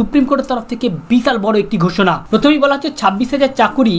Supreme কোর্টের তরফ থেকে বিশাল বড় একটি ঘোষণা। প্রথমেই বলা হচ্ছে ছাব্বিশ হাজার চাকুরি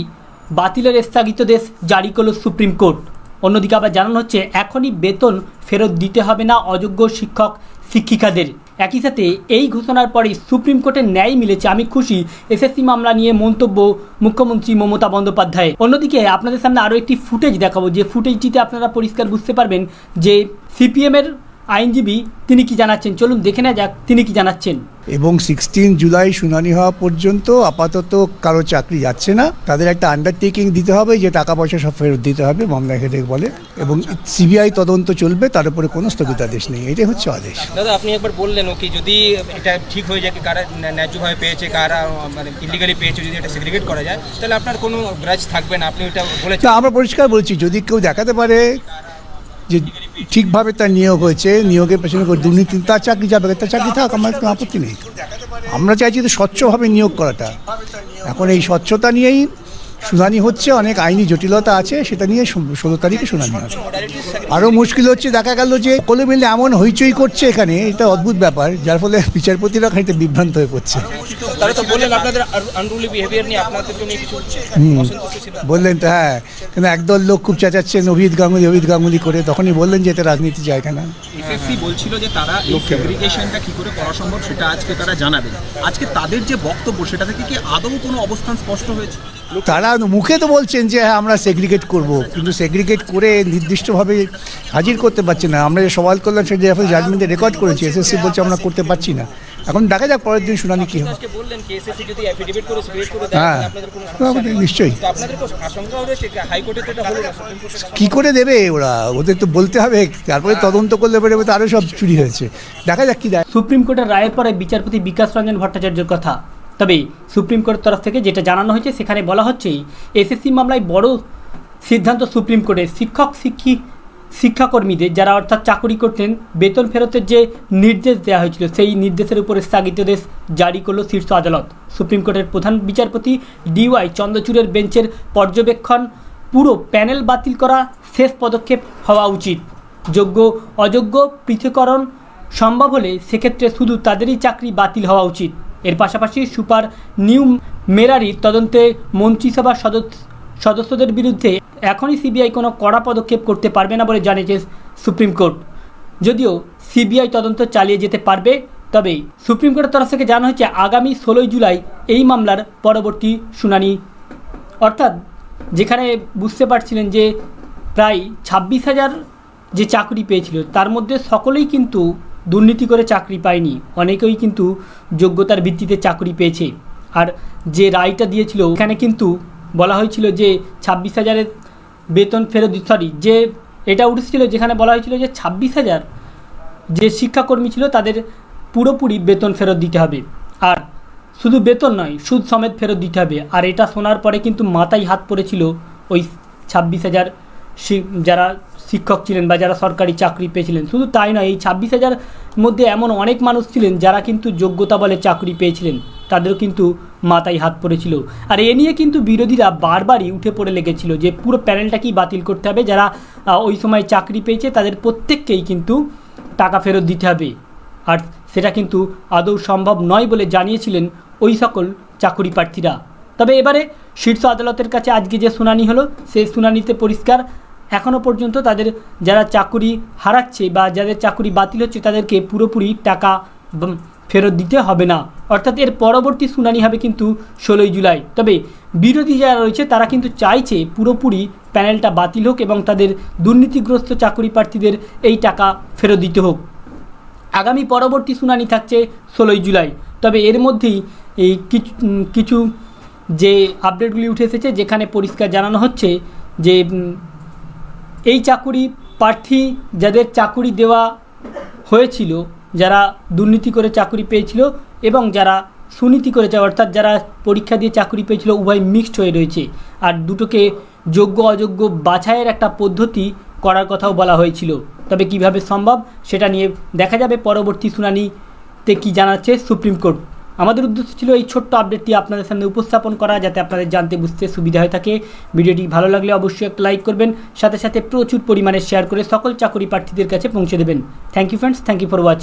বাতিলের স্থগিতাদেশ জারি করল সুপ্রিম কোর্ট। অন্যদিকে আবার জানানো হচ্ছে, এখনই বেতন ফেরত দিতে হবে না অযোগ্য শিক্ষক, শিক্ষিকাদের। একই সাথে এই ঘোষণার পরে সুপ্রিম কোর্টের ন্যায় মিলেছে। আমি খুশি, এসএসসি মামলা নিয়ে মন্তব্য মুখ্যমন্ত্রী মমতা বন্দ্যোপাধ্যায়। অন্যদিকে আপনাদের সামনে আরও একটি ফুটেজ দেখাবো। যে ফুটেজটিতে আপনারা পরিষ্কার বুঝতে পারবেন যে সিপিএমের আইনজীবী তিনি কি জানাচ্ছেন? চলুন দেখে নেওয়া যাক তিনি কি জানাচ্ছেন। এবং সিক্সটিন জুলাই শুনানি হওয়া পর্যন্ত আপাতত কারও চাকরি যাচ্ছে না। তাদের একটা আন্ডারটেকিং দিতে হবে যে টাকা পয়সা সব ফেরত দিতে হবে মামলা হেডেক বলে। এবং সিবিআই তদন্ত চলবে তার উপরে কোনো স্থগিতাদেশ নেই। এটাই হচ্ছে আদেশ। দাদা আপনি একবার বললেন কি যদি এটা ঠিক হয়ে যায় কারা ন্যা- ন্যায্যভাবে পেয়েছে কারা মানে ইলিগালি পেয়েছে যদি এটা সেগ্রিগেট করা যায় তাহলে আপনার কোনো গ্রাজ থাকবে না। আপনি ওটা বলেছেন। আমরা পরিষ্কার বলছি যদি কেউ দেখাতে পারে যে ঠিকভাবে তার নিয়োগ হয়েছে, নিয়োগের পেছনে দুর্নীতি, তার চাকরি যাবে, তার চাকরি থাক, আমার কোনো আপত্তি নেই। আমরা চাইছি তো স্বচ্ছভাবে নিয়োগ করাটা। এখন এই স্বচ্ছতা নিয়েই শুনানি হচ্ছে অনেক আইনি জটিলতা আছে সেটা নিয়ে ষোলো- তারিখে শুনানি হবে। আরও মুশকিল হচ্ছে দেখা গেল যে কোলে মিলে এমন হইচই করছে এখানে এটা অদ্ভুত ব্যাপার যার ফলে বিচারপতিরা খানিকটা বিভ্রান্ত হয়ে পড়ছে। বললেন তো হ্যাঁ কিন্তু একদল লোক খুব চেঁচাচ্ছেন অভিজিৎ গাঙ্গুলি অভিজিৎ গাঙ্গুলি করে তখনই বললেন যে এটা রাজনীতি জায়গা না। বলছিল যে তারা এই সেগ্রিগেশনটা কি করে করা সম্ভব সেটা আজকে তারা জানাবে আজকে তাদের যে বক্তব্য সেটা থেকে কি আদৌ কোনো অবস্থান স্পষ্ট হয়েছে? তারা মুখে তো বলছেন যে হ্যাঁ আমরা সেগ্রিগেট করব। কিন্তু সেগ্রিগেট করে নির্দিষ্টভাবে হাজির করতে পারছি না। আমরা যে সওয়াল করলাম সেটা এখন জাজমেন্টে রেকর্ড করেছি এসএসসি বলছে আমরা করতে পারছি না। এখন দেখা যাক পরের দিন শুনানি কী হবে আজকে বললেন কি এসএসসি যদি অ্যাফিডেভিট করে সেগ্রিগেট করে দেয় হ্যাঁ তাহলে আপনাদের কোনো সমস্যা আমাদের নেই। নিশ্চয়ই। কি? করে দেবে ওরা? ওদের তো বলতে হবে। তারপরে তদন্ত করলে বেরোবে তো আরও সব চুরি হয়েছে। দেখা যাক কী দেয়। সুপ্রিম কোর্টের রায়ের পরে বিচারপতি বিকাশ রঞ্জন ভট্টাচার্যের কথা। তবে সুপ্রিম কোর্টের তরফ থেকে যেটা জানানো হয়েছে, সেখানে বলা হচ্ছে, এসএসসি মামলায় বড় সিদ্ধান্ত সুপ্রিম কোর্টের শিক্ষক, শিক্ষী, শিক্ষাকর্মীদের যারা অর্থাৎ চাকরি করতেন, বেতন ফেরতের যে নির্দেশ দেওয়া হয়েছিল, সেই নির্দেশের উপরে স্থগিতাদেশ জারি করল শীর্ষ আদালত। সুপ্রিম কোর্টের প্রধান বিচারপতি ডিওয়াই চন্দ্রচূড়ের বেঞ্চের পর্যবেক্ষণ, পুরো প্যানেল বাতিল করা শেষ পদক্ষেপ হওয়া উচিত। যোগ্য, অযোগ্য পৃথকরণ সম্ভব হলে সেক্ষেত্রে শুধু তাদেরই চাকরি বাতিল হওয়া উচিত। এর পাশাপাশি সুপার নিউ মেরারির তদন্তে মন্ত্রিসভার সদস্য সদস্যদের বিরুদ্ধে এখনই সিবিআই কোনো কড়া পদক্ষেপ করতে পারবে না বলে জানিয়েছে সুপ্রিম কোর্ট। যদিও সিবিআই তদন্ত চালিয়ে যেতে পারবে, তবে সুপ্রিম কোর্টের তরফ থেকে জানা হয়েছে আগামী ষোলোই জুলাই এই মামলার পরবর্তী শুনানি। অর্থাৎ যেখানে বুঝতে পারছিলেন যে প্রায় ছাব্বিশ হাজার যে চাকরি পেয়েছিল, তার মধ্যে সকলেই কিন্তু দুর্নীতি করে চাকরি পায়নি। অনেকেই কিন্তু যোগ্যতার ভিত্তিতে চাকরি পেয়েছে। আর যে রায়টা দিয়েছিল, এখানে কিন্তু বলা হয়েছিল যে ছাব্বিশ হাজারের বেতন ফেরত সরি যে এটা উঠেছিল যেখানে বলা হয়েছিল যে ছাব্বিশ হাজার যে শিক্ষাকর্মী ছিল, তাদের পুরোপুরি বেতন ফেরত দিতে হবে। আর শুধু বেতন নয়, সুদ সমেত ফেরত দিতে হবে। আর এটা শোনার পরে কিন্তু মাথায় হাত পড়েছিল ওই ছাব্বিশ হাজার যারা শিক্ষক ছিলেন বা যারা সরকারি চাকরি পেয়েছিলেন। শুধু তাই নয়, এই ছাব্বিশ হাজার মধ্যে এমন অনেক মানুষ ছিলেন যারা কিন্তু যোগ্যতা বলে চাকরি পেয়েছিলেন। তাদেরও কিন্তু মাথায় হাত পড়েছিল। আর এ নিয়ে কিন্তু বিরোধীরা বারবারই উঠে পড়ে লেগেছিল যে পুরো প্যানেলটাকেই বাতিল করতে হবে? যারা ওই সময় চাকরি পেয়েছে, তাদের প্রত্যেককেই কিন্তু টাকা ফেরত দিতে হবে। আর সেটা কিন্তু আদৌ সম্ভব নয় বলে জানিয়েছিলেন ওই সকল চাকুরি প্রার্থীরা। তবে এবারে শীর্ষ আদালতের কাছে আজকে যে শুনানি হলো, সেই শুনানিতে পরিষ্কার এখনও পর্যন্ত তাদের যারা চাকুরি হারাচ্ছে বা যাদের চাকুরি বাতিল হচ্ছে তাদেরকে পুরোপুরি টাকা ফেরত দিতে হবে না। অর্থাৎ এর পরবর্তী শুনানি হবে কিন্তু ষোলোই জুলাই। তবে বিরোধী যারা রয়েছে তারা কিন্তু চাইছে পুরোপুরি প্যানেলটা বাতিল হোক এবং তাদের দুর্নীতিগ্রস্ত চাকুরি প্রার্থীদের এই টাকা ফেরত দিতে হোক। আগামী পরবর্তী শুনানি থাকছে ষোলোই জুলাই। তবে এর মধ্যেই এই কিছু যে আপডেটগুলি উঠে এসেছে যেখানে পরিষ্কার জানানো হচ্ছে যে এই চাকুরি প্রার্থী যাদের চাকুরি দেওয়া হয়েছিল, যারা দুর্নীতি করে চাকুরি পেয়েছিল এবং যারা সুনীতি করেছে, অর্থাৎ যারা পরীক্ষা দিয়ে চাকুরি পেয়েছিল, উভয় মিক্সড হয়ে রয়েছে। আর দুটোকে যোগ্য, অযোগ্য বাছাইয়ের একটা পদ্ধতি করার কথাও বলা হয়েছিল। তবে কীভাবে সম্ভব, সেটা নিয়ে দেখা যাবে। পরবর্তী শুনানিতে কি জানাচ্ছে সুপ্রিম কোর্ট। আমাদের উদ্দেশ্য ছিল এই ছোট্ট আপডেটটি আপনাদের সামনে উপস্থাপন করা যাতে আপনাদের জানতে বুঝতে সুবিধা হয়ে থাকে। ভিডিওটি ভালো লাগলে অবশ্যই একটা লাইক করবেন, সাথে সাথে প্রচুর পরিমাণে শেয়ার করে সকল চাকরি প্রার্থীদের কাছে পৌঁছে দেবেন। Thank you friends thank you for watching